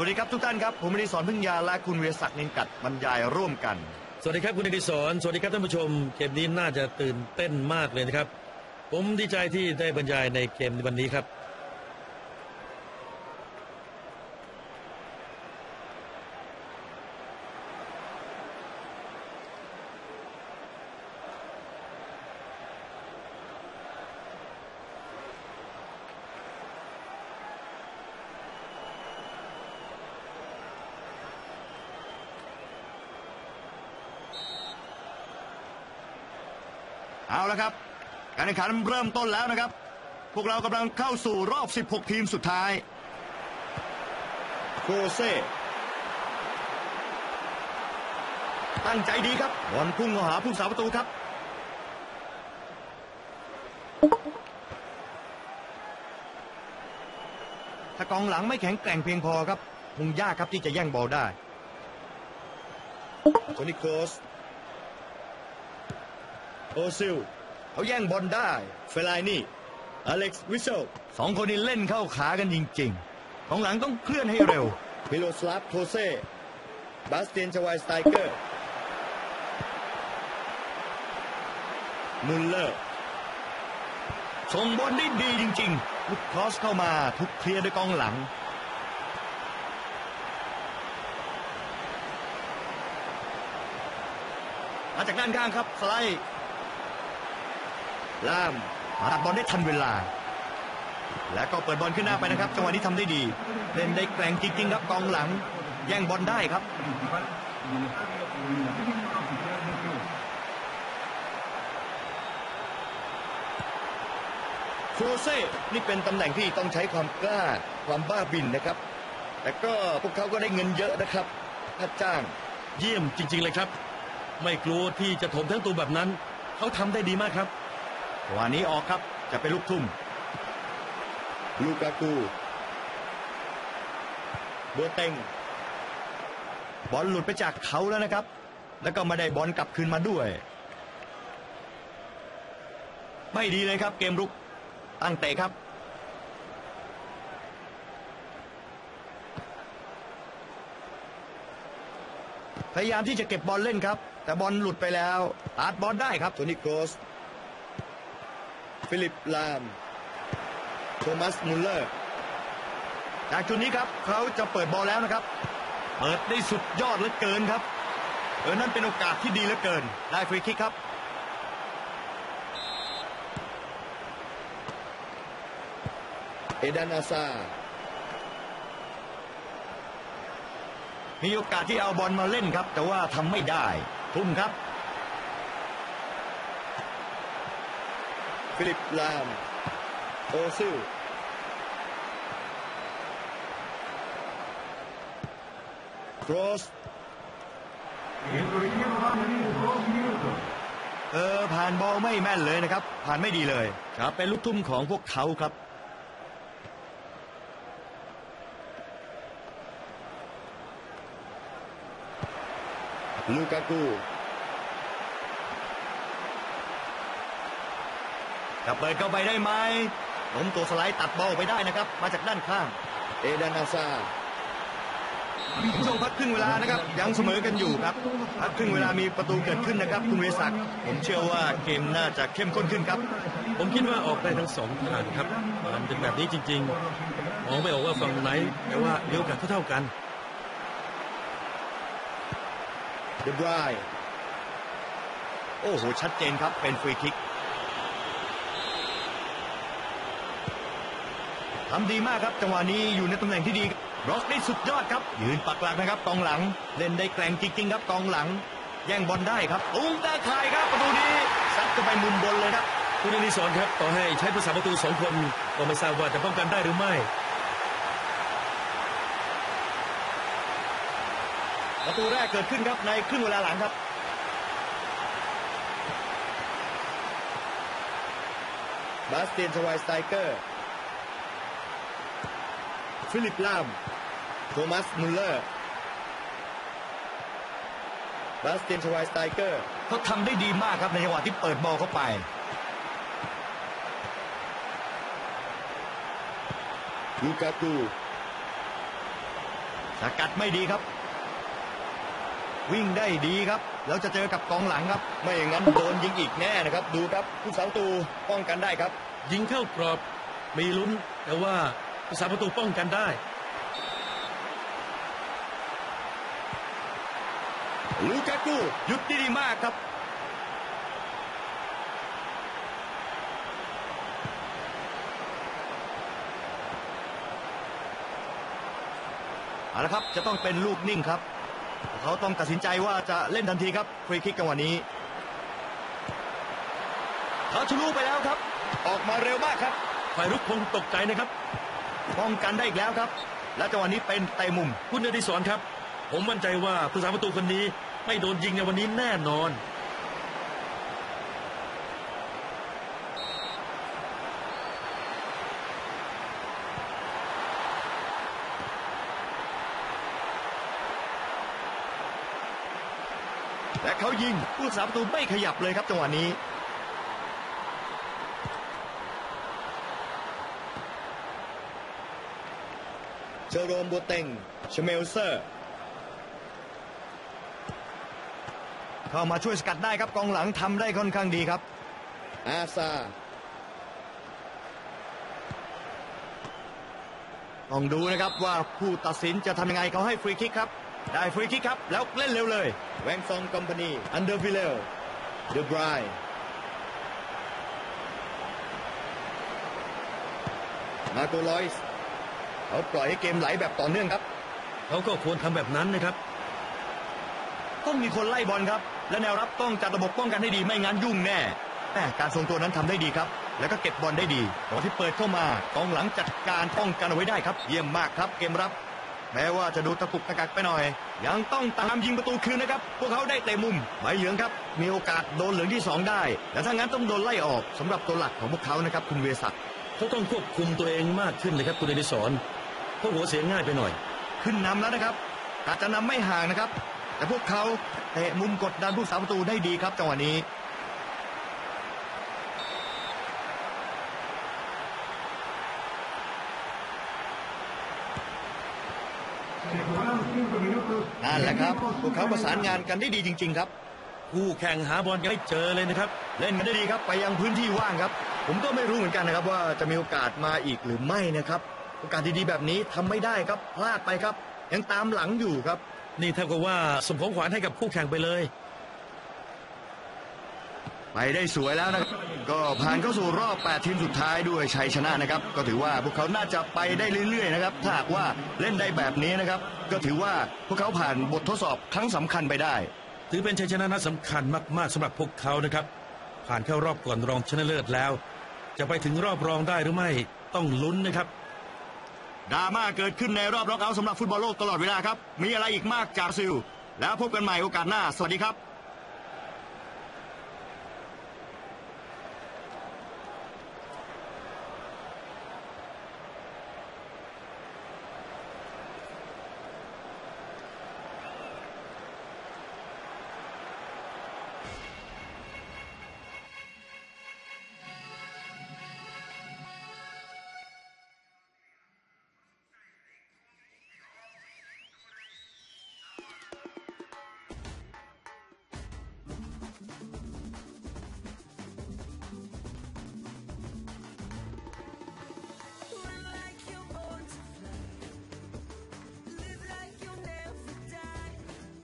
สวัสดีครับทุกท่านครับ ผมอดิศรพึ่งยาและคุณเวียศักดิ์นินกัดบรรยายร่วมกัน สวัสดีครับคุณอดิศรสวัสดีครับท่านผู้ชม เกมนี้น่าจะตื่นเต้นมากเลยนะครับ ผมดีใจที่ได้บรรยายในเกมวันนี้ครับ เอาละครับ การแข่งขันเริ่มต้นแล้วนะครับ พวกเรากำลังเข้าสู่รอบ 16 ทีมสุดท้าย โคเซตั้งใจดีครับบอลพุ่งเข้าหาผู้สาประตูครับ ถ้ากองหลังไม่แข็งแกร่งเพียงพอครับคงยากครับที่จะแย่งบอลได้โทนิโคส โอซิลเขาแย่งบอลได้เฟลายนี่อเล็กซ์วิเซลสองคนนี้เล่นเข้าขากันจริงๆ ของหลังต้องเคลื่อนให้เร็วมิโลสลาฟโทเซ่บาสเตียนชวายสไตเกอร์มุลเลอร์ส่งบอลได้ดีจริงๆ ลุกครอสเข้ามาทุกเคลียร์ด้วยกองหลัง มาจากด้านข้างครับสไลด์ ล่ามตัดบอลได้ทันเวลา แล้วก็เปิดบอลขึ้นหน้าไปนะครับจังหวะนี้ทำได้ดีเล่นได้แกร่งจริงๆครับกองหลัง แย่งบอลได้ครับ โคเซ่นี่เป็นตำแหน่งที่ต้องใช้ความกล้าความบ้าบินนะครับ แต่ก็พวกเขาก็ได้เงินเยอะนะครับถ้าจ้างเยี่ยมจริง ๆ เลยครับ ไม่กลัวที่จะถมทั้งตัวแบบนั้น เขาทำได้ดีมากครับ วันนี้ออกครับจะเป็นลูกทุ่มลูกากูบัวเต็งบอลหลุดไปจากเขาแล้วนะครับ แล้วก็มาได้บอลกลับคืนมาด้วย ไม่ดีเลยครับ เกมรุกตั้งเตะครับ พยายามที่จะเก็บบอลเล่นครับ แต่บอลหลุดไปแล้วตัดบอลได้ครับโทนี่โกส ฟิลิปลามโทมัสมุลเลอร์จากจุดนี้ครับเขาจะเปิดบอลแล้วนะครับ เปิดได้สุดยอดเหลือเกินครับ เออนั่นเป็นโอกาสที่ดีเหลือเกิน ได้ฟรีคิกครับ เอดานาซามีโอกาสที่เอาบอลมาเล่นครับ แต่ว่าทำไม่ได้ ทุ่มครับ ฟิลิปลามโอซิลครอสเออผ่านบอลไม่แม่นเลยนะครับ ผ่านไม่ดีเลยครับเป็นลูกทุ่มของพวกเขาครับลูกากู จะเปิดเข้าไปได้ไหมล้มตัวสไลด์ตัดบอลไปได้นะครับ มาจากด้านข้าง เอดานาซาช่วงพักครึ่งเวลานะครับ ยังเสมอกันอยู่ครับ พักครึ่งเวลามีประตูเกิดขึ้นนะครับ คุณเวศักดิ์ผมเชื่อว่าเกมน่าจะเข้มข้นขึ้นครับ ผมคิดว่าออกได้ทั้งสองทางครับมันเป็นแบบนี้จริงๆมองไม่ออกว่าฝั่งไหน แต่ว่ามีโอกาสเท่าๆกันเดบรายโอ้โหชัดเจนครับเป็นฟรีคิก ทำดีมากครับ จังหวะนี้อยู่ในตำแหน่งที่ดีร็อกได้สุดยอดครับ ยืนปักหลักนะครับกองหลัง เล่นได้แกร่งจริงๆครับกองหลัง แย่งบอลได้ครับตุ้งตาข่ายครับประตูนี้ซัดเข้าไปมุมบนเลยครับคุณอนิสรครับต่อให้ใช้ผู้สาประตูสองคนก็ไม่ทราบว่าจะป้องกันได้หรือไม่ประตูแรกเกิดขึ้นครับในครึ่งเวลาหลังครับบาสเตียนชวายสไตเกอร์ ฟิลิปลาม โทมัสมุลเลอร์บาสเตียนชวายสไตเกอร์เขาทำได้ดีมากครับในจังหวะที่เปิดบอลเข้าไป ลูกากูสกัดไม่ดีครับ วิ่งได้ดีครับ แล้วจะเจอกับกองหลังครับ ไม่อย่างนั้นโดนยิงอีกแน่นะครับ ดูครับผู้สาประตูป้องกันได้ครับ ยิงเข้ากรอบมีลุ้นแต่ว่า ผู้สาประตูป้องกันได้ ลูกากูหยุดได้ดีมากครับ เอาละครับ จะต้องเป็นลูกนิ่งครับ เขาต้องตัดสินใจว่าจะเล่นทันทีครับฟรีคิกกันวันนี้เขาทะลุไปแล้วครับ ออกมาเร็วมากครับฝ่ายรุกคงตกใจนะครับ ป้องกันได้อีกแล้วครับ และจังหวะนี้เป็นเตะมุม คุณอดิศรครับ ผมมั่นใจว่าผู้สาประตูคนนี้ไม่โดนยิงในวันนี้แน่นอน และเขายิงผู้สาประตูไม่ขยับเลยครับจังหวะนี้ เจอโรมบัวเต็งชเมลเซอร์ เข้ามาช่วยสกัดได้ครับกองหลังทำได้ค่อนข้างดีครับ อาซาต้องดูนะครับว่าผู้ตัดสินจะทำยังไงเขาให้ฟรีคิกครับ ได้ฟรีคิกครับ แล้วเล่นเร็วเลย แวงซองคอมพานีอันเดอร์วิเลลเดอะบรายมาโกลอยส์ เขาปล่อยให้เกมไหลแบบต่อเนื่องครับ เขาก็ควรทำแบบนั้นนะครับ ต้องมีคนไล่บอลครับ และแนวรับต้องจัดระบบป้องกันให้ดีไม่งั้นยุ่งแน่แม่การทรงตัวนั้นทำได้ดีครับ แล้วก็เก็บบอลได้ดีบอลที่เปิดเข้ามากองหลังจัดการป้องกันเอาไว้ได้ครับ เยี่ยมมากครับเกมรับ แม้ว่าจะดูตะกุกตะกักไปหน่อย ยังต้องตามยิงประตูคืนนะครับ พวกเขาได้เตะมุมใบเหลืองครับ มีโอกาสโดนเหลืองที่สองได้แต่ถ้างั้นต้องโดนไล่ออกสำหรับตัวหลักของพวกเขานะครับคุณเวศักดิ์เขาต้องควบคุมตัวเองมากขึ้นเลยครับคุณอดิศรเพ ราะหัวเสียง่ายไปหน่อย ขึ้นนำแล้วนะครับอาจจะนำไม่ห่างนะครับ แต่พวกเขาเตะมุมกดดันผู้สาประตูได้ดีครับจังหวะนี้นั่นแหละครับ พวกเขาประสานงานกันได้ดีจริง ๆ ครับคู่แข่งหาบอลยังไม่เจอเลยนะครับ เล่นกันได้ดีครับไปยังพื้นที่ว่างครับ ผมก็ไม่รู้เหมือนกันนะครับว่าจะมีโอกาสมาอีกหรือไม่นะครับ โอกาสดีๆแบบนี้ทำไม่ได้ครับพลาดไปครับ ยังตามหลังอยู่ครับ นี่เท่ากับว่าสมของขวัญให้กับคู่แข่งไปเลย ไปได้สวยแล้วนะครับก็ผ่านเข้าสู่รอบ 8 ทีมสุดท้ายด้วยชัยชนะนะครับ ก็ถือว่าพวกเขาน่าจะไปได้เรื่อยๆนะครับถ้าหากว่าเล่นได้แบบนี้นะครับ ก็ถือว่าพวกเขาผ่านบททดสอบครั้งสำคัญไปได้ ถือเป็นชัยชนะนัดสำคัญมากๆสำหรับพวกเขานะครับ ผ่านเข้ารอบก่อนรองชนะเลิศแล้ว จะไปถึงรอบรองได้หรือไม่ต้องลุ้นนะครับ ดราม่าเกิดขึ้นในรอบล็อกเอาท์สำหรับฟุตบอลโลกตลอดเวลาครับ มีอะไรอีกมากจากซิล แล้วพบกันใหม่โอกาสหน้า สวัสดีครับ